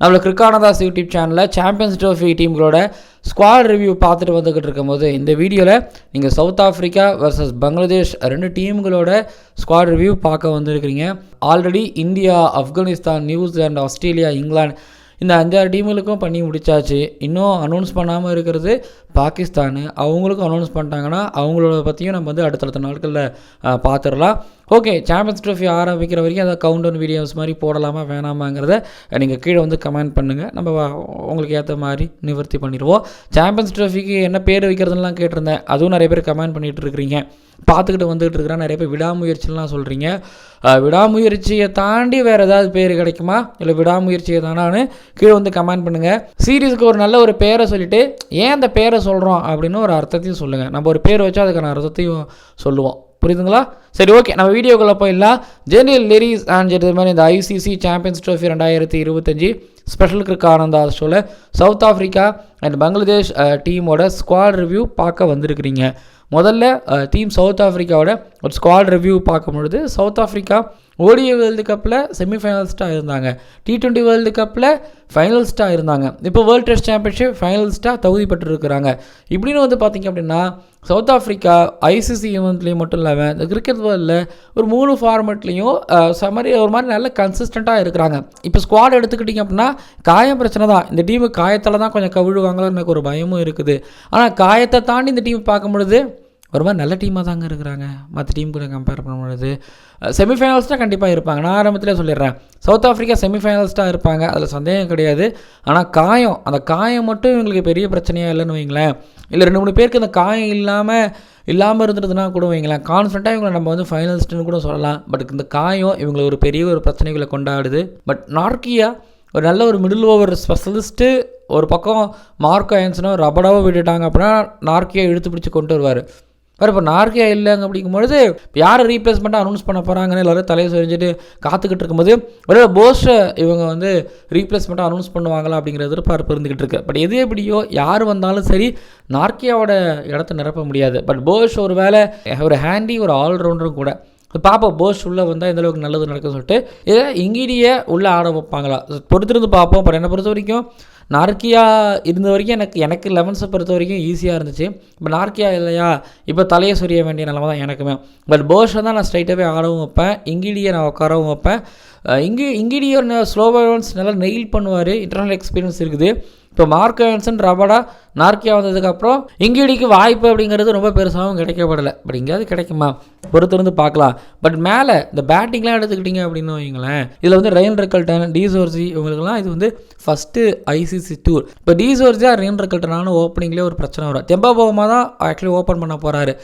நம்மளை கிரிக்கானதாஸ் யூடியூப் சேனலில் சாம்பியன்ஸ் ட்ரோஃபி டீம்களோட ஸ்குவாட் ரிவ்யூ பார்த்துட்டு வந்துக்கிட்டு இருக்கும்போது இந்த வீடியோவில் நீங்கள் சவுத் ஆஃப்ரிக்கா வர்சஸ் பங்களாதேஷ் ரெண்டு டீம்களோட ஸ்குவாட் ரிவ்யூ பார்க்க வந்திருக்கிறீங்க. Already India Afghanistan New Zealand Australia England இந்த அஞ்சாறு டீமுகளுக்கும் பண்ணி முடிச்சாச்சு. இன்னும் அனௌன்ஸ் பண்ணாமல் இருக்கிறது பாகிஸ்தானு. அவங்களுக்கும் அனௌன்ஸ் பண்ணிட்டாங்கன்னா அவங்களோட பற்றியும் நம்ம வந்து அடுத்தடுத்த நாட்களில் பார்த்துடலாம் ஓகே சாம்பியன்ஸ் ட்ரோஃபி ஆரம்பிக்கிற வரைக்கும் அதை கவுண்ட் டவுன் வீடியோஸ் மாதிரி போடலாமா வேணாமாங்கிறத நீங்கள் கீழே வந்து கமெண்ட் பண்ணுங்கள் நம்ம உங்களுக்கு ஏற்ற மாதிரி நிவர்த்தி பண்ணிடுவோம். சாம்பியன்ஸ் ட்ரோஃபிக்கு என்ன பேர் வைக்கிறதுலாம் கேட்டிருந்தேன். அதுவும் நிறைய பேர் கமெண்ட் பண்ணிகிட்டு இருக்கிறீங்க. பார்த்துக்கிட்டு வந்துகிட்டு இருக்கிறான். நிறைய பேர் விடாமுயற்சிலாம் சொல்கிறீங்க விடாமுயற்சியை தாண்டி வேறு ஏதாவது பேர் கிடைக்குமா? இல்லை விடாமுயற்சியை தானான்னு கீழே வந்து கமெண்ட் பண்ணுங்கள் சீரீஸுக்கு ஒரு நல்ல ஒரு பேரை சொல்லிவிட்டு ஏன் அந்த பேரை சொல்கிறோம் அப்படின்னு ஒரு அர்த்தத்தையும் சொல்லுங்கள் நம்ம ஒரு பேர் வச்சா அதுக்கான அர்த்தத்தையும் சொல்லுவோம். புரியுதுங்களா? சரி ஓகே. நம்ம வீடியோக்குள்ளே போயிடலாம். ஜெனரல் லெரிஸ் அண்ட் இது மாதிரி இந்த ஐசிசி சாம்பியன்ஸ் ட்ரோஃபி ரெண்டாயிரத்தி இருபத்தஞ்சி. ஸ்பெஷல் கிரிக் ஆனந்தா ஷோவில் சவுத் ஆஃப்ரிக்கா அண்ட் பங்களாதேஷ் டீமோட ஸ்குவாட் ரிவ்யூ பார்க்க வந்திருக்கிறீங்க. முதல்ல டீம் சவுத் ஆஃப்ரிக்காவோட ஒரு ஸ்குவாட் ரிவ்யூ பார்க்கும் பொழுது சவுத் ஆஃப்ரிக்கா ஓடிஐ வேர்ல்டு கப்பில் செமிஃபைனலிஸ்ட்டாக இருந்தாங்க. டி ட்வெண்ட்டி வேர்ல்டு கப்பில் ஃபைனலிஸ்ட்டாக இருந்தாங்க. இப்போ வேர்ல்டு டெஸ்ட் சாம்பியன்ஷிப் ஃபைனலிஸ்ட்டாக தகுதி பெற்றிருக்கிறாங்க. இப்படின்னு வந்து பார்த்திங்க அப்படின்னா சவுத் ஆஃப்ரிக்கா ஐசிசி ஈவெண்ட்லேயும் மட்டும் இல்லாமல் இந்த கிரிக்கெட் வேர்ல்டில் ஒரு மூணு ஃபார்மெட்லேயும் சமரி ஒரு மாதிரி நல்ல கன்சிஸ்டண்ட்டாக இருக்கிறாங்க. இப்போ ஸ்குவாட் எடுத்துக்கிட்டிங்க அப்படின்னா காயம் பிரச்சனை தான். இந்த டீமு காயத்தில் தான் கொஞ்சம் கவிழுவாங்களோ எனக்கு ஒரு பயமும் இருக்குது. ஆனால் காயத்தை தாண்டி இந்த டீம் பார்க்கும் பொழுது ஒரு மாதிரி நல்ல டீமாக தாங்க இருக்கிறாங்க. மற்ற டீம் கூட கம்பேர் பண்ணும்பொழுது பொழுது தான் கண்டிப்பாக இருப்பாங்க. நான் ஆரம்பத்தில் சொல்லிடுறேன். சவுத் ஆஃப்ரிக்கா செமிஃபைனல்ஸ்டாக இருப்பாங்க. அதில் சந்தேகம் கிடையாது. ஆனால் காயம் அந்த காயம் மட்டும் இவங்களுக்கு பெரிய பிரச்சனையாக இல்லைன்னு வைங்களேன். இல்லை ரெண்டு மூணு பேருக்கு அந்த காயம் இல்லாமல் இல்லாமல் இருந்துருதுன்னா கூட வைங்களேன். கான்ஃபிடண்ட்டாக இவங்களை நம்ம வந்து ஃபைனலிஸ்ட்டுன்னு கூட சொல்லலாம். பட் இந்த காயம் இவங்களை ஒரு பெரிய ஒரு பிரச்சனைகளை கொண்டாடுது. பட் நார்க்கியா ஒரு நல்ல ஒரு மிடில் ஓவர் ஸ்பெஷலிஸ்ட்டு ஒரு பக்கம் மார்க்கோ ஆன்சனோ ரபடாவை விட்டுட்டாங்க அப்படின்னா நார்க்கியா இழுத்து பிடிச்சி கொண்டு வருவார். வேறு இப்போ நார்க்கியா இல்லைங்க அப்படிங்கும்பொழுது யார் ரீப்ளேஸ்மெண்ட்டாக அனௌன்ஸ் பண்ண போகிறாங்கன்னு எல்லாரும் தலையை சொரிஞ்சிட்டு காத்துக்கிட்டு இருக்கும்போது ஒரே போஸ்ட்டை இவங்க வந்து ரீப்ளேஸ்மெண்ட்டாக அனௌன்ஸ் பண்ணுவாங்களா அப்படிங்கிற எதிர்பார்ப்பு இருந்துக்கிட்டு இருக்கு. பட் எது எப்படியோ யார் வந்தாலும் சரி நார்கியாவோட இடத்த நிரப்ப முடியாது. பட் போஷ் ஒரு வேலை ஒரு ஹேண்டி ஒரு ஆல்ரவுண்டரும் கூட. பார்ப்போம் போஸ் உள்ளே வந்தால் எந்தளவுக்கு நல்லது நடக்கும்னு சொல்லிட்டு இதை இங்கிடியே உள்ளே ஆட வைப்பாங்களா. பொறுத்திருந்து பார்ப்போம் பட் என்னை பொறுத்த வரைக்கும் நார்க்கியா இருந்த வரைக்கும் எனக்கு எனக்கு லெவன்ஸை பொறுத்த வரைக்கும் ஈஸியாக இருந்துச்சு. இப்போ நார்க்கியா இல்லையா? இப்போ தலையை சொரிய வேண்டிய நிலமை தான் எனக்குமே. பட் போர்ஷை தான் நான் ஸ்ட்ரைட்டாகவே ஆடவும் வைப்பேன். இங்கிலியை நான் உட்காரவும் வைப்பேன். இங்கி இங்கி ஸ்லோ ஸ்லோவன்ஸ் நல்லா நெயில் பண்ணுவார். இன்டர்னல் எக்ஸ்பீரியன்ஸ் இருக்குது. இப்போ மார்க் ஆன்சன் ரபடா நார்க்கியா வந்ததுக்கப்புறம் இங்கிடிக்கு வாய்ப்பு அப்படிங்கிறது ரொம்ப பெருசாகவும் கிடைக்கப்படலை. பட் எங்கேயாவது கிடைக்குமா? பொறுத்திருந்து பார்க்கலாம். பட் மேலே இந்த பேட்டிங்லாம் எடுத்துக்கிட்டிங்க அப்படின்னு வைங்களேன் இதில் வந்து ரெயின் ரெக்கல்டன் டிசோர்ஜி இவங்களுக்குலாம் இது வந்து ஃபஸ்ட்டு ஐசிசி டூர் இப்போ டிசோர்ஜியாக ரெயின் ரெக்கல்டனான ஓப்பனிங்லேயே ஒரு பிரச்சனை வரும். தெம்பாபோமா தான் ஆக்சுவலி ஓப்பன் பண்ண போகிறாரு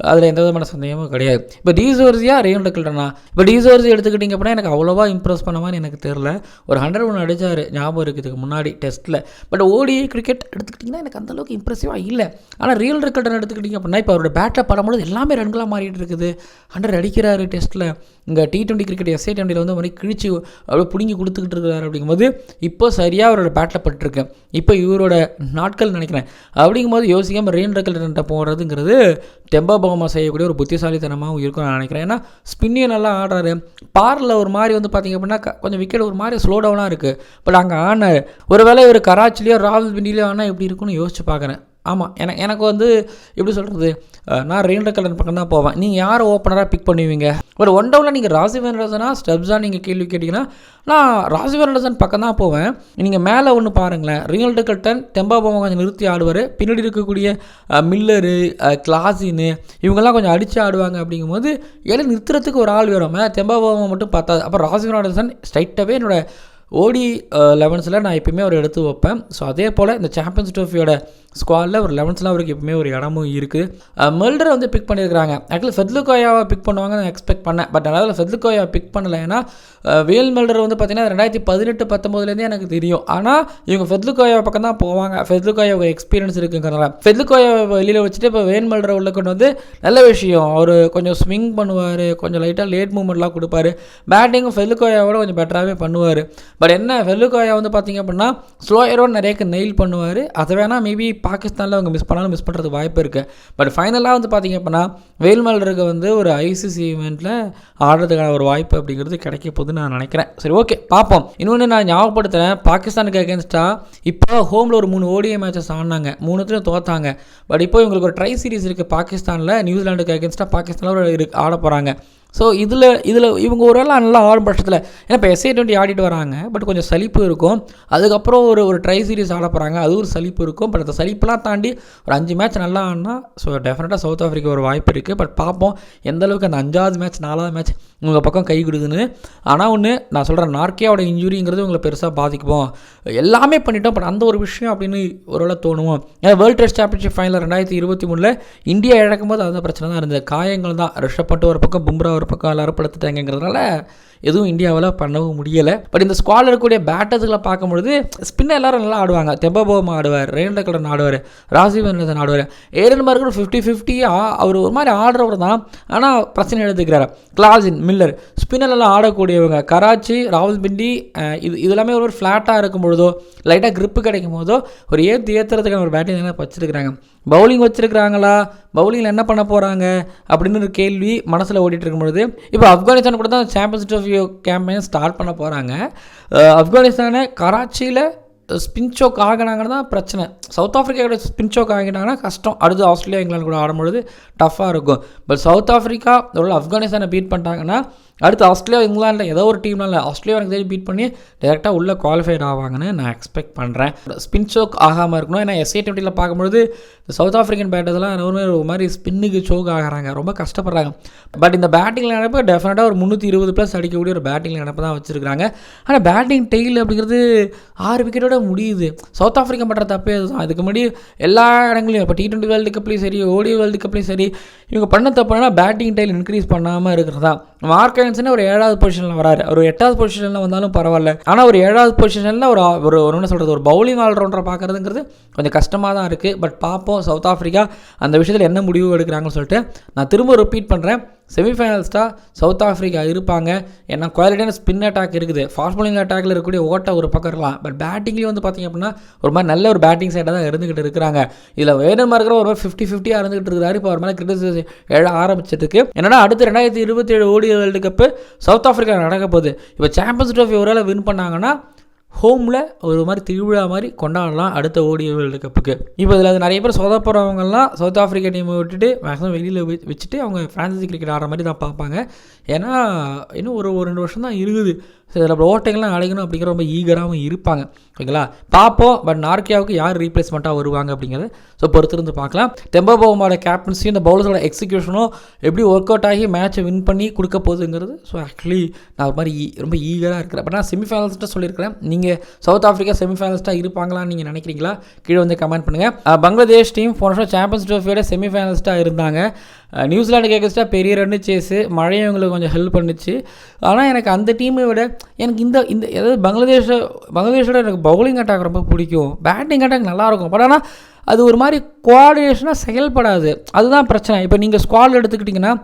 அதில் எந்த விதமான சந்தேகமும் கிடையாது. இப்போ டீசோர்ஸியாக ரேன் ரெக்கல்டனா இப்போ டீசோர்ஸி எடுத்துக்கிட்டிங்க அப்படின்னா எனக்கு அவ்வளோவா இம்ப்ரெஸ் பண்ண மாதிரி எனக்கு தெரில ஒரு ஹண்ட்ரட் ஒன்று அடித்தார் ஞாபகம் இருக்கிறதுக்கு முன்னாடி டெஸ்ட்டில் பட் ஓடிஐ கிரிக்கெட் எடுத்துக்கிட்டிங்கன்னா எனக்கு அந்தளவுக்கு இம்ப்ரெசிவாக இல்லை. ஆனால் ரியல் ரெக்கல்டன் எடுத்துக்கிட்டிங்க அப்படின்னா இப்போ அவரோட பேட்டில் படும்போது எல்லாமே ரன்களாக மாறிட்டு இருக்குது. ஹண்ட்ரட் அடிக்கிறாரு டெஸ்ட்டில் இங்கே டி டுவெண்ட்டி கிரிக்கெட் எஸ்ஏ டுவெண்ட்டியில் வந்து மாதிரி கிழிச்சு அப்படியே பிடுங்கி கொடுத்துக்கிட்டு இருக்கிறாரு அப்படிங்கும்போது இப்போ சரியாக அவரோட பேட்டில் பட்டிருக்கேன் இப்போ இவரோட நாட்கள் நினைக்கிறேன். அப்படிங்கும்போது யோசிக்காமல் ரெயின் ரெக்கல்டன்ட்ட போகிறதுங்கிறது டெம்பா பகமா செய்யக்கூடிய ஒரு புத்திசாலித்தனமாகவும் இருக்கும் நான் நினைக்கிறேன். ஏன்னா ஸ்பின்னியை நல்லா ஆடுறாரு. பாரில் ஒரு மாதிரி வந்து பார்த்திங்க அப்படின்னா க- கொஞ்சம் விக்கெட் ஒரு மாதிரி ஸ்லோ டவுனாக இருக்குது பட் அங்கே ஆனார் ஒருவேளை இவர் கராச்சிலேயோ ராவல் பிண்டிலையோ ஆனால் எப்படி இருக்கும்னு யோசிச்சு பார்க்குறேன். ஆமாம் எனக்கு எனக்கு வந்து எப்படி சொல்கிறது நான் ரெயின் கலர் பக்கம் தான் போவேன். நீங்கள் யாரை ஓப்பனராக பிக் பண்ணுவீங்க? ஒரு ஒன் டவுனில் நீங்கள் ராசிவன் ரசனா ஸ்டெப்ஸாக நீங்கள் கேள்வி கேட்டிங்கன்னா நான் ராசிவன் ரசன் பக்கம் தான் போவேன். நீங்கள் மேலே ஒன்று பாருங்களேன். ரியல் ரெக்கல்டன் தெம்பா போமா கொஞ்சம் நிறுத்தி ஆடுவார். பின்னாடி இருக்கக்கூடிய மில்லரு கிளாசின்னு இவங்கெல்லாம் கொஞ்சம் அடித்து ஆடுவாங்க அப்படிங்கும்போது எல்லாம் நிறுத்துறதுக்கு ஒரு ஆள் வேணும். தெம்பா போமா மட்டும் பார்த்தா அப்போ ராசிவன் ரசன் ஸ்ட்ரைட்டாகவே என்னோட ஓடி uh, லெவன்ஸில் நான் எப்பயுமே அவர் எடுத்து வைப்பேன். ஸோ அதே போல் இந்த சாம்பியன்ஸ் ட்ரோஃபியோட ஸ்குவாடில் ஒரு லெவன்ஸ்லாம் அவருக்கு எப்பவுமே ஒரு இடமும் இருக்குது மெல்டரை uh, வந்து பிக் பண்ணியிருக்கிறாங்க. ஆக்சுவலி ஃபெத்லுகோயாவை பிக் பண்ணுவாங்க நான் எக்ஸ்பெக்ட் பண்ணேன். பட் அதனால் ஃபெத்லுகோயாவை பிக் பண்ணலை. ஏன்னா uh, வேல் மெல்டர் வந்து பார்த்தீங்கன்னா ரெண்டாயிரத்தி பதினெட்டு பத்தொம்போதுலேருந்தே எனக்கு தெரியும். ஆனால் இவங்க ஃபெத்லுகோயா பக்கம் தான் போவாங்க. ஃபெத்லுகோயா எக்ஸ்பீரியன்ஸ் இருக்குங்கிறனால. ஃபெத்லுகோயாவை வெளியில் வச்சுட்டு இப்போ வேல் மெல்டரை உள்ள கொண்டு வந்து நல்ல விஷயம். அவர் கொஞ்சம் ஸ்விங் பண்ணுவார். கொஞ்சம் லைட்டாக லேட் மூமெண்ட்லாம் கொடுப்பாரு. பேட்டிங்கும் ஃபெத்லுகோயாவோட கொஞ்சம் பெட்டராகவே பண்ணுவார். பட் என்ன வெல்லுக்காயா வந்து பார்த்தீங்க அப்படின்னா ஸ்லோயரோட நிறைய நெயில் பண்ணுவார். அதை வேணால் மேபி பாகிஸ்தானில் அவங்க மிஸ் பண்ணாலும் மிஸ் பண்ணுறதுக்கு வாய்ப்பு இருக்குது பட் ஃபைனலாக வந்து பார்த்தீங்க அப்படின்னா வேல்மலருக்கு வந்து ஒரு ஐசிசி ஈவெண்ட்டில் ஆடுறதுக்கான ஒரு வாய்ப்பு அப்படிங்கிறது கிடைக்க போகுதுன்னு நான் நினைக்கிறேன். சரி ஓகே பார்ப்போம் இன்னொன்று நான் ஞாபகப்படுத்துகிறேன் பாகிஸ்தானுக்கு அகேன்ஸ்டாக இப்போ ஹோமில் ஒரு மூணு ஓடிஏ மேட்சஸ் ஆடினாங்க. மூணுத்தையும் தோத்தாங்க. பட் இப்போ இவங்களுக்கு ஒரு ட்ரை சீரிஸ் இருக்குது பாகிஸ்தானில் நியூசிலாண்டுக்கு அகேன்ஸ்டாக பாகிஸ்தானில் ஒரு ஆட போகிறாங்க ஸோ இதில் இதில் இவங்க ஒரு வேளை நல்லா ஆடும் பட்சத்தில் ஏன்னா இப்போ எஸ்ஏ டுவெண்ட்டி ஆடிட்டு வராங்க பட் கொஞ்சம் சலிப்பு இருக்கும். அதுக்கப்புறம் ஒரு ஒரு ட்ரை சீரிஸ் ஆட போகிறாங்க அது ஒரு சலிப்பு இருக்கும். பட் அந்த சலிப்பெலாம் தாண்டி ஒரு அஞ்சு மேட்ச் நல்லா ஆடினா ஸோ டெஃபினட்டாக சவுத் ஆஃப்ரிக்கா ஒரு வாய்ப்பு இருக்குது பட் பார்ப்போம் எந்த அளவுக்கு அந்த அஞ்சாவது மேட்ச் நாலாவது மேட்ச் உங்கள் பக்கம் கை கொடுக்குதுன்னு. ஆனால் ஒன்று நான் சொல்கிறேன் நார்க்கியாவோட இன்ஜுரிங்கிறது உங்களை பெருசாக பாதிக்குவோம் எல்லாமே பண்ணிட்டோம் பட் அந்த ஒரு விஷயம் அப்படின்னு ஒருவேளை தோணுவோம் ஏன்னா வேர்ல்டு டெஸ்ட் சாம்பியன்ஷிப் ஃபைனல் ரெண்டாயிரத்தி இருபத்தி மூணில் இந்தியா இழக்கும்போது அந்த பிரச்சனை தான் இருந்தது. காயங்கள் தான். ரிஷப் ஒரு பக்கம் பும்ரா ஒரு பக்கம் எல்லாரும் படுத்துட்டாங்கிறதுனால எதுவும் இந்தியாவில் பண்ணவும் முடியலை. பட் இந்த ஸ்குவாடில் இருக்கக்கூடிய பேட்டர்ஸ்களை பார்க்கும்பொழுது ஸ்பின்னர் எல்லாரும் நல்லா ஆடுவாங்க. தெம்பபோமா ஆடுவார் ரேண்ட கடன் ஆடுவார் ராசிவன் ஆடுவார். ஏரன் மார்க்கர் ஃபிஃப்டி ஃபிஃப்டி அவர் ஒரு மாதிரி ஆடுறவர் தான். ஆனால் பிரச்சனை எடுத்துக்கிறார். கிளாஸின் மில் மில்லர் ஸ்பின்னர்லாம் ஆடக்கூடியவங்க. கராச்சி ராவல்பிண்டி இது இது எல்லாமே ஒரு ஃப்ளாட்டாக இருக்கும் பொழுதோ லைட்டாக க்ரிப்பு கிடைக்கும் போதோ ஒரு ஏற்று ஏற்றுறதுக்கான ஒரு பேட்டிங் என்ன வச்சுருக்கிறாங்க. பவுலிங் வச்சுருக்கிறாங்களா? பவுலிங்கில் என்ன பண்ண போகிறாங்க அப்படின்னு ஒரு கேள்வி மனசில் ஓடிட்டு இருக்கும் பொழுது இப்போ ஆப்கானிஸ்தான் கூட தான் சாம்பியன்ஸ் ட்ரோஃபி கேம்பெயின் ஸ்டார்ட் பண்ண போகிறாங்க ஆப்கானிஸ்தானை கராச்சியில் ஸ்பின் சோக் ஆகினாங்கன்னு தான் பிரச்சனை. சவுத் ஆஃப்ரிக்கா ஸ்பின் சோக் ஆகிட்டாங்கன்னா கஷ்டம். அடுத்து ஆஸ்திரேலியா இங்கிலாந்து கூட ஆடும்பொழுது டஃப்பாக இருக்கும். பட் சவுத் ஆஃப்ரிக்கா ஒரு ஆப்கானிஸ்தானை பீட் பண்ணிட்டாங்கன்னா அடுத்து ஆஸ்திரேலியா இங்கிலாண்டில் ஏதோ ஒரு டீம்னால ஆஸ்திரேலியா எனக்கு தெரிஞ்சு பீட் பண்ணி டேரெக்டாக உள்ளே குவாலிஃபைட் ஆவாங்கன்னு நான் எக்ஸ்பெக்ட் பண்ணுறேன் ஸ்பின் சோக் ஆகாமல் இருக்கணும். ஏன்னா எஸ்ஏ டுவெண்ட்டியில் பார்க்கும்பொழுது இந்த சவுத் ஆஃப்ரிக்கன் பேட்டர்ஸ்லாம் ஒரு ஒரு மாதிரி ஸ்பின்னுக்கு சோக் ஆகிறாங்க. ரொம்ப கஷ்டப்படுறாங்க. பட் இந்த பேட்டிங் நினைப்பு டெஃபினட்டாக ஒரு முந்நூற்றி இருபது ப்ளஸ் அடிக்கக்கூடிய ஒரு பேட்டிங் நினைப்பு தான் வச்சுருக்காங்க ஆனால் பேட்டிங் டெய்ல் அப்படிங்கிறது ஆறு விக்கெட்டோட முடியுது. சவுத் ஆஃப்ரிக்கா பண்ணுற தப்பே அதுதான். அதுக்கு முன்னாடி எல்லா இடங்களையும் இப்போ டி டுவெண்ட்டி வேர்ல்டு கப்லேயும் சரி ஓடி வேர்ல்டு கப்லேயும் சரி இவங்க பண்ண தப்புனா பேட்டிங் டைல் இன்க்ரீஸ் பண்ணாமல் இருக்கிறதா. மார்க் ஆன்சனே ஒரு ஏழாவது பொசிஷனில் வராரு. ஒரு எட்டாவது பொசிஷனில் வந்தாலும் பரவாயில்ல. ஆனால் ஒரு ஏழாவது பொசிஷனில் ஒரு ஒரு ஒரு என்ன சொல்கிறது ஒரு பவுலிங் ஆல்ரவுண்டரை பார்க்குறதுங்கிறது கொஞ்சம் கஷ்டமாக தான் இருக்குது பட் பார்ப்போம் சவுத் ஆஃப்ரிக்கா அந்த விஷயத்தில் என்ன முடிவு எடுக்கிறாங்கன்னு சொல்லிட்டு நான் திரும்ப ரிப்பீட் பண்ணுறேன் செமிஃபைனல்ஸ்டாக சவுத் ஆஃப்ரிக்கா இருப்பாங்க. ஏன்னா குவாலிட்டியான ஸ்பின் அட்டாக் இருக்குது. ஃபாஸ்ட் பாலிங் அட்டாக்ல இருக்கக்கூடிய ஓட்டை ஒரு பக்கம் இருக்கலாம். பட் பேட்டிங்லேயும் வந்து பார்த்திங்க அப்படின்னா ஒரு மாதிரி நல்ல ஒரு பேட்டிங் சைடாக தான் இருந்துக்கிட்டு இருக்கிறாங்க. இதில் வேணும் இருக்கிற ஒரு மாதிரி ஃபிஃப்டி ஃபிஃப்டியாக இருந்துகிட்டு இருக்கிறாரு. இப்போ ஒரு மாதிரி கிரிட்டிசைஸ் எழ ஆரம்பிச்சிருக்கு என்னன்னா அடுத்து ரெண்டாயிரத்தி இருபத்தி ஏழு ஓடி வேர்ல்டு கப்பு சவுத் ஆஃப்ரிக்கா நடக்க போகுது. இப்போ சாம்பியன்ஸ் ட்ரோஃபி ஒரு வின் பண்ணாங்கன்னா ஹோமில் ஒரு மாதிரி திருவிழா மாதிரி கொண்டாடலாம் அடுத்த ஓடிய வேர்ல்டு கப்புக்கு இப்போ இதில் நிறைய பேர் சொதப்புறவங்கலாம் சவுத் ஆஃப்ரிக்கா டீமை விட்டுட்டு மேக்ஸிமம் வெளியில் வச்சுட்டு அவங்க ஃப்ரான்சைசி கிரிக்கெட் ஆடுற மாதிரி தான் பார்ப்பாங்க. ஏன்னா இன்னும் ஒரு ஒரு ரெண்டு வருஷம் தான் இருக்குது. ஸோ இதில் ஓட்டைகள்லாம் அடைக்கணும் அப்படிங்கிற ரொம்ப ஈகராகவும் இருப்பாங்க. ஓகேங்களா? பார்ப்போம் பட் நார்க்கியாவுக்கு யார் ரீப்ளேஸ்மெண்ட்டாக வருவாங்க அப்படிங்கிறத ஸோ பொறுத்திருந்து பார்க்கலாம். தெம்பபோமோட கேப்டன்சியும் இந்த பவுலர்ஸோட எக்ஸிக்யூஷனும் எப்படி ஒர்க் அவுட் ஆகி மேட்ச்சை வின் பண்ணி கொடுக்க போகுதுங்கிறது ஸோ ஆக்சுவலி நான் ஒரு மாதிரி ஈ- ரொம்ப ஈகராக இருக்கிறேன். பட் நான் செமிஃபைனல்ஸ்ட்டாக சொல்லியிருக்கிறேன். நீங்கள் சவுத் ஆஃப்ரிக்கா செமிஃபைனல்ஸ்ட்டாக இருப்பாங்களான்னு நீங்கள் நினைக்கிறீங்களா? கீழே வந்து கமெண்ட் பண்ணுங்கள் பங்களாதேஷ் டீம் போன வருஷம் சாம்பியன்ஸ் ட்ரோஃபியோட செமிஃபைனல்ஸ்ட்டாக இருந்தாங்க. அஹ் நியூசிலாந்து பெரிய ரன்னு சேஸு மழையும் எங்களுக்கு கொஞ்சம் ஹெல்ப் பண்ணுச்சு. ஆனால் எனக்கு அந்த டீமை விட எனக்கு இந்த இந்த அதாவது பங்களாதேஷ பங்களாதேஷோட எனக்கு பவுலிங் அட்டாக் ரொம்ப பிடிக்கும். பேட்டிங் அட்டாக் நல்லாயிருக்கும் பட் ஆனால் அது ஒரு மாதிரி கோஆர்டினேஷனாக செயல்படாது. அதுதான் பிரச்சனை. இப்போ நீங்கள் ஸ்குவாட் எடுத்துக்கிட்டிங்கன்னா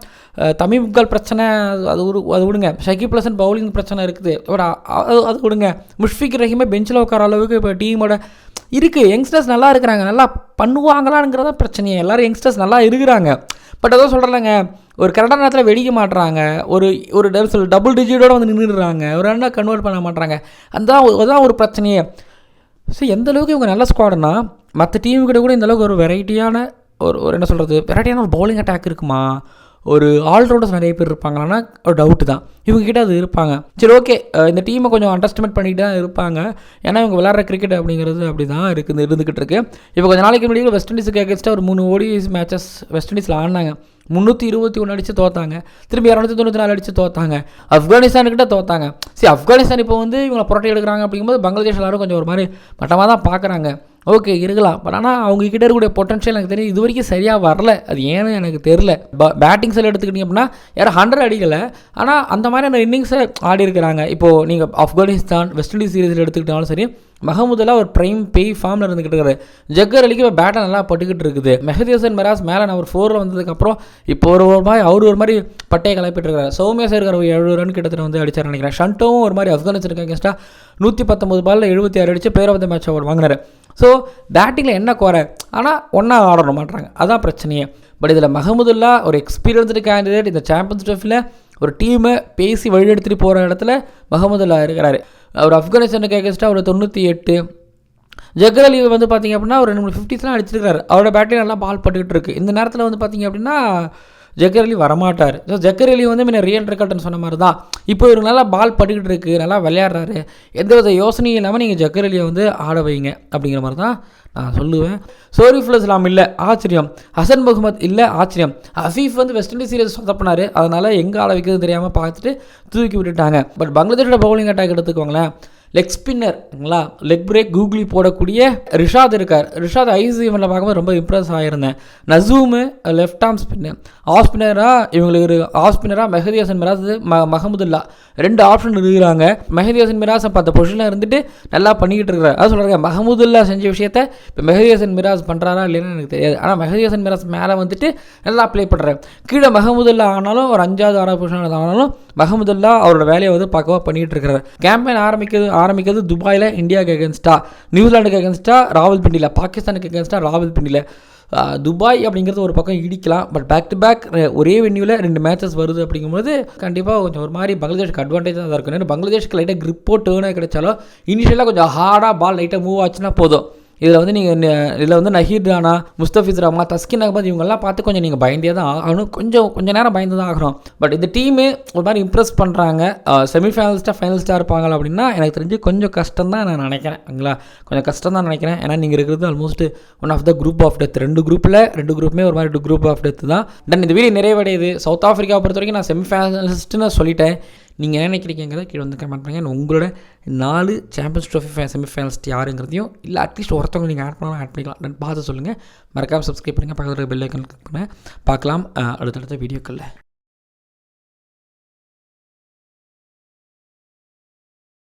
தமிழ் முக்கால் பிரச்சனை அது- அது ஒரு அது விடுங்க. ஷக்கீப் ஹசன் பவுலிங் பிரச்சனை இருக்குது. பட் அது அது விடுங்க. முஷ்ஃபிக் ரஹீமே பெஞ்சில் உட்கார அளவுக்கு இப்போ டீமோட இருக்குது யங்ஸ்டர்ஸ் நல்லா இருக்கிறாங்க. நல்லா பண்ணுவாங்களாங்கிறத பிரச்சனையே. எல்லோரும் யங்ஸ்டர்ஸ் நல்லா இருக்கிறாங்க. பட் அதான் சொல்கிறேங்க ஒரு கரெக்டான நேரத்தில் வெடிக்க மாட்டுறாங்க ஒரு ஒரு டபுள் சொல் டபுள் டிஜிட்டோடு வந்து நின்றுடுறாங்க ஒரு ரன்னா கன்வெர்ட் பண்ண மாட்டுறாங்க அந்த அதுதான் ஒரு பிரச்சனையே. ஸோ எந்த அளவுக்கு இவங்க நல்ல ஸ்குவாடுனா மற்ற டீம் கிட்ட கூட இந்தளவுக்கு ஒரு வெரைட்டியான ஒரு ஒரு என்ன சொல்கிறது வெரைட்டியான ஒரு பவுலிங் அட்டாக் இருக்குமா? ஒரு ஆல்ரவுண்டர்ஸ் நிறைய பேர் இருப்பாங்களான்னா ஒரு டவுட்டு தான். இவங்க கிட்ட அது இருப்பாங்க. சரி ஓகே இந்த டீமை கொஞ்சம் அண்டர்ஸ்டிமேட் பண்ணிட்டு தான் இருப்பாங்க. ஏன்னா இவங்க விளாட்ற கிரிக்கெட் அப்படிங்கிறது அப்படி தான் இருக்குது இருந்துக்கிட்டு இருக்கு. இப்போ கொஞ்ச நாளைக்கு முன்னாடி வெஸ்ட் இண்டீஸுக்கு அகேன்ஸ்டாக ஒரு மூணு ஓடி மேட்சஸ் வெஸ்ட் இண்டீஸில் ஆடினாங்க. முந்நூற்றி இருபத்தி ஒன்று அடித்து தோத்தாங்க. திரும்பி இரநூத்தி தொண்ணூற்றி நாலு அடித்து தோத்தாங்க. ஆப்கானிஸ்தான்கிட்ட தோத்தாங்க. சரி ஆப்கானிஸ்தான் இப்போ வந்து இவங்களை புரட்டி எடுக்கிறாங்க அப்படிங்கும்போது பங்களாதேஷ் எல்லாரும் கொஞ்சம் ஒரு மாதிரி மட்டமாக தான் பார்க்குறாங்க. ஓகே இருக்கலாம். பட் ஆனால் அவங்கக்கிட்ட இருக்கக்கூடிய பொட்டன்ஷியல் எனக்கு தெரியும். இது வரைக்கும் சரியாக வரல. அது ஏன்னு எனக்கு தெரில பேட்டிங் சைடு எடுத்துக்கிட்டிங்க அப்படின்னா யாரும் ஹண்ட்ரட் அடிக்கலை. ஆனால் அந்த மாதிரியான இன்னிங்ஸை ஆடி இருக்கிறாங்க. இப்போது நீங்கள் ஆப்கானிஸ்தான் வெஸ்ட் இண்டீஸ் சீரீஸில் எடுத்துக்கிட்டாலும் சரி மஹமுதெல்லாம் ஒரு ப்ரைம் பேய் ஃபார்மில் இருந்துக்கிட்டு இருக்காரு. ஜக்கர் அலிக்கு இப்போ பேட்டை நல்லா பட்டுக்கிட்டு இருக்குது. மெஹதி ஹசன் மிராஸ் மேலே ஒரு ஃபோரில் வந்ததுக்கப்புறம் இப்போ ஒரு ஒரு மாதிரி அவர் ஒரு மாதிரி பட்டையை கிளப்பிட்டு இருக்காரு. சௌமியா சேர்க்கிற ஒரு எழுபது ரன் கிட்டத்தட்ட வந்து அடிச்சார் நினைக்கிறேன். ஷண்டோவும் ஒரு மாதிரி ஆப்கானிஸ்தான் அகேன்ஸ்டாக நூற்றி பத்தொம்பது பாலில் எழுபத்தி ஆறு அடித்து பேர் ஆஃப் த மேட்ச் அவர் வாங்கினார். ஸோ பேட்டிங்கில் என்ன குறை? ஆனால் ஒன்றா ஆட மாட்டாங்க அதான் பிரச்சனையே. பட் இதில் மஹமுதுல்லா ஒரு எக்ஸ்பீரியன்ஸ்டு கேண்டிடேட் இந்த சாம்பியன்ஸ் ட்ரஃபில் ஒரு டீமை பேசி வழிநடத்திட்டு போகிற இடத்துல மஹமுதுல்லா இருக்கிறாரு. அவர் ஆப்கானிஸ்தானுக்கு அகேன்ஸ்டாக ஒரு தொண்ணூற்றி எட்டு. ஜக்கர் அலி வந்து பார்த்தீங்க அப்படின்னா ஒரு ரெண்டு மூணு ஃபிஃப்டிஸ்லாம் அடிச்சிருக்காரு அவரோட பேட்டிங் நல்லா பால் பட்டுக்கிட்டு இருக்குது இந்த நேரத்தில் வந்து பார்த்தீங்க அப்படின்னா ஜக்கர் அலி வரமாட்டார். ஸோ ஜக்கர் அலி வந்து முன்ன ரியல் ரெக்கார்ட்னு சொன்ன மாதிரி தான் இப்போ இவர் நல்லா பால் பட்டுக்கிட்டு இருக்கு நல்லா விளையாடுறாரு. எந்த வித யோசனையும் இல்லாமல் நீங்கள் ஜக்கர் அலியை வந்து ஆட வைங்க அப்படிங்கிற மாதிரி தான் நான் சொல்லுவேன். சோரிஃபுல் இஸ்லாம் இல்லை ஆச்சரியம். ஹசன் முகமது இல்லை ஆச்சரியம். ஹஃபீஃப் வந்து வெஸ்ட் இண்டீஸ் சீரியஸ் சொதப்பினார் அதனால் எங்கே ஆட வைக்கிறது தெரியாமல் பார்த்துட்டு தூக்கி விட்டுட்டாங்க. பட் பங்களாதேஷோட பவுலிங் அட்டாக் எடுத்துக்கோங்களேன். லெக் ஸ்பின்னர்ங்களா லெக் பிரேக் கூகுளி போடக்கூடிய ரிஷாத் இருக்கார். ரிஷாத் ஐஸ் இவனில் பார்க்கும்போது ரொம்ப impress ஆகியிருந்தேன் Nasum left arm spinner off ஸ்பின்னராக இவங்களுக்கு ஒரு ஆஃப் ஸ்பின்னராக மெஹதி ஹசன் மிராஸ் ம மஹமுதுல்லா. ரெண்டு ஆப்ஷன் இருக்கிறாங்க. மெஹதி ஹசன் மிராஸ் பார்த்த பொசிஷனில் இருந்துட்டு நல்லா பண்ணிக்கிட்டு இருக்கிறார் அதான் சொல்கிறாங்க மஹமுதுல்லா செஞ்ச விஷயத்த இப்போ மெஹதி ஹசன் மிராஸ் பண்ணுறாரா இல்லைன்னு எனக்கு தெரியாது. ஆனால் மெஹதி ஹசன் மிராஸ் மேலே வந்துட்டு நல்லா ப்ளே பண்ணுறேன் கீழே மஹமுதுல்லா ஆனாலும் ஒரு அஞ்சாவது ஆறாவது பொசிஷன் ஆனாலும் மஹமுதுல்லா அவரோட வேலையை வந்து பக்கவாக பண்ணிகிட்டு இருக்கிறார் கேம்பெயின் ஆரம்பிக்கிறது ஆரம்பிக்கிறது துபாயில் இந்தியாவுக்கு அகேன்ஸ்டா நியூசிலாண்டுக்கு அகேன்ஸ்டா ராவல்பிண்டியில் பாகிஸ்தானுக்கு அகேன்ஸ்டா ராவல்பிண்டியில் துபாய் அப்படிங்கிறது ஒரு பக்கம் இடிக்கலாம் பட் பேக் டு பேக் ஒரே வென்யூவில் ரெண்டு மேட்சஸ் வருது அப்படிங்கும்போது கண்டிப்பாக கொஞ்சம் ஒரு மாதிரி பங்களாதேஷ்க்கு அட்வான்டேஜ் தான் இருக்கும். ஏன்னா பங்களாதேஷ்க்கு லைட்டாக கிரிப்போ டேர்னாக கிடைச்சாலும் இனிஷியலாக கொஞ்சம் ஹார்டாக பால் லைட்டாக மூவ் ஆச்சுன்னா போதும். இதில் வந்து நீங்கள் இதில் வந்து நஹீர் ரானா முஸ்தபிஸ் ரஹ்மா தஸ்கின் அகமது இவங்கெல்லாம் பார்த்து கொஞ்சம் நீங்கள் பயந்தே தான் ஆகணும் கொஞ்சம் கொஞ்சம் நேரம் பயந்து தான் ஆகணும் பட் இந்த டீமு ஒரு மாதிரி இம்ப்ரெஸ் பண்ணுறாங்க செமிஃபைனலிஸ்ட்டாக ஃபைனலிஸ்ட்டாக இருப்பாங்க அப்படின்னா எனக்கு தெரிஞ்சு கொஞ்சம் கஷ்டம் தான் நான் நினைக்கிறேன். ஓகேங்களா? கொஞ்சம் கஷ்டம் தான் நினைக்கிறேன். ஏன்னா நீங்கள் இருக்கிறது almost one of the group of death ரெண்டு குரூப்பில் ரெண்டு குரூப்புமே ஒரு மாதிரி குரூப் ஆஃப் டெத் தான். தென் இந்த வீடியோ நிறைவடையுது. சவுத் ஆஃப்ரிக்காவை பொறுத்த வரைக்கும் நான் செமிஃபைனலிஸ்ட்டுன்னு சொல்லிட்டேன். நீங்கள் என்ன நினைக்கிறீங்கிறத கீழே வந்து கமெண்ட் பண்ணுங்கள் உங்களோட நாலு சாம்பியன்ஸ் ட்ரோஃபி செமிஃபைனல்ஸ்ட் யாருங்கிறதையும் இல்லை அட்லீஸ்ட் ஒருத்தவங்க நீங்கள் ஆட் பண்ணலாம் ஆட் பண்ணிக்கலாம். நான் பார்த்து சொல்லுங்கள் மறக்காமல் சப்ஸ்கிரைப் பண்ணுங்கள் பக்கத்தில் பெல் ஐக்கன் கிளிக் பண்ண பார்க்கலாம் அடுத்தடுத்த வீடியோக்களில்.